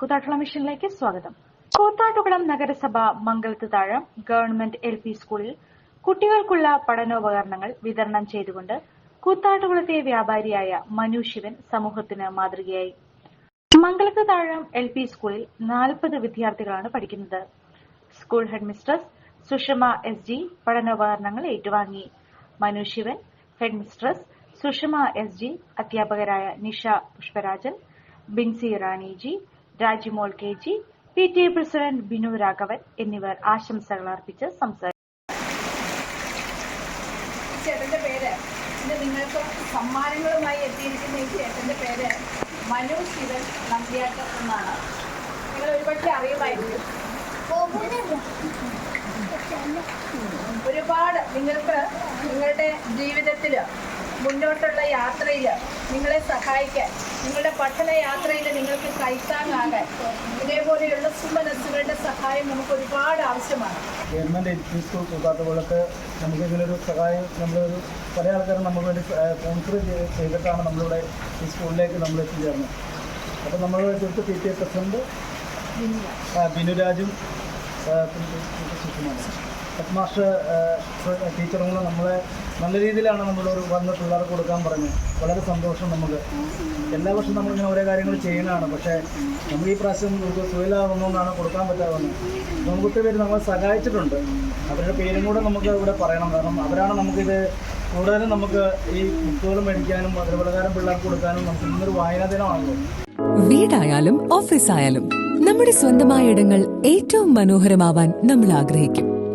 കൂത്താട്ടുകുളം മിഷനിലേക്ക് സ്വാഗതം. കൂത്താട്ടുകുളം നഗരസഭ Mangalathu Thazham government L P സ്കൂളിൽ കുട്ടികൾക്കുള്ള പഠനോപകരണങ്ങൾ വിതരണം ചെയ്തുകൊണ്ട് കൂത്താട്ടുകുളത്തെ വ്യാപാരിയായ മനു ശിവൻ സമൂഹത്തിന് മാതൃകയായി. മംഗലത്ത് താഴം എൽ പി സ്കൂളിൽ നാൽപ്പത് വിദ്യാർത്ഥികളാണ് പഠിക്കുന്നത്. School head mistress Sushama S G പഠനോപകരണങ്ങൾ ഏറ്റുവാങ്ങി. Manu Shivan head mistress Sushama S G അധ്യാപകരായ Nisha Pushparajan Binsi Rani G Rajimol K G P T A president Binu Raghavan എന്നിവർ ആശംസകൾ അർപ്പിച്ച് സംസാരിച്ചു. ചേട്ടന്റെ പേര് ഇന്ന് നിങ്ങൾക്ക് സമ്മാനങ്ങളുമായി എത്തിയിരിക്കുന്ന ഈ ചേട്ടന്റെ പേര് മനു ശിവൻ നമ്പ്യാട്ട് എന്നാണ്. നിങ്ങൾ ഒരുപക്ഷെ അറിയുമായിരിക്കും. ഒരുപാട് നിങ്ങൾക്ക് നിങ്ങളുടെ ജീവിതത്തിൽ മുന്നോട്ടുള്ള യാത്രയിൽ നിങ്ങളെ സഹായിക്കാൻ നിങ്ങളുടെ പഠന യാത്രയിൽ നിങ്ങൾക്ക് കൈത്താങ്ങാകാൻ ഇതേപോലെയുള്ള സുമനസ്സുകളുടെ സഹായം നമുക്ക് ഒരുപാട് ആവശ്യമാണ്. ഗവൺമെന്റ് എൽ പി സ്കൂൾ കൂട്ടാത്തവർക്ക് നമുക്ക് ഇങ്ങനൊരു സഹായം നമ്മളൊരു പല ആൾക്കാരും നമുക്ക് വേണ്ടി സ്പോൺസർ ചെയ്തിട്ടാണ് നമ്മളിവിടെ ഈ സ്കൂളിലേക്ക് നമ്മൾ എത്തിച്ചേർന്നത്. അപ്പോൾ നമ്മൾ തീർത്ത് പി ടി എ പ്രസിഡന്റ് ബിനുരാജും സുഷുമാണ് ഹെഡ് മാസ്റ്റർ ടീച്ചറും കൂടെ നമ്മളെ നല്ല രീതിയിലാണ് നമ്മളൊരു വന്ന് പിള്ളേർക്ക് കൊടുക്കാൻ പറഞ്ഞു വളരെ സന്തോഷം നമുക്ക്. എല്ലാ വർഷവും നമ്മളിങ്ങനെ ഓരോ കാര്യങ്ങൾ ചെയ്യുന്നതാണ്. പക്ഷേ നമ്മൾ ഈ പ്രാവശ്യം നമുക്ക് സുഖലാകുന്നതുകൊണ്ടാണ് കൊടുക്കാൻ പറ്റാതെന്ന് നമുക്കൊത്തിരി പേര് നമ്മളെ സഹായിച്ചിട്ടുണ്ട്. അവരുടെ പേരും കൂടെ നമുക്ക് ഇവിടെ പറയണം. കാരണം അവരാണ് നമുക്കിത് കൂടുതലും നമുക്ക് ഈ ബുക്കുകൾ മേടിക്കാനും മധുരപ്രകാരം പിള്ളേർക്ക് കൊടുക്കാനും നമുക്ക് ഇന്നൊരു വായനാ ദിനമാണല്ലോ. വീടായാലും ഓഫീസായാലും നമ്മുടെ സ്വന്തമായ ഇടങ്ങൾ ഏറ്റവും മനോഹരമാവാൻ നമ്മൾ ആഗ്രഹിക്കും.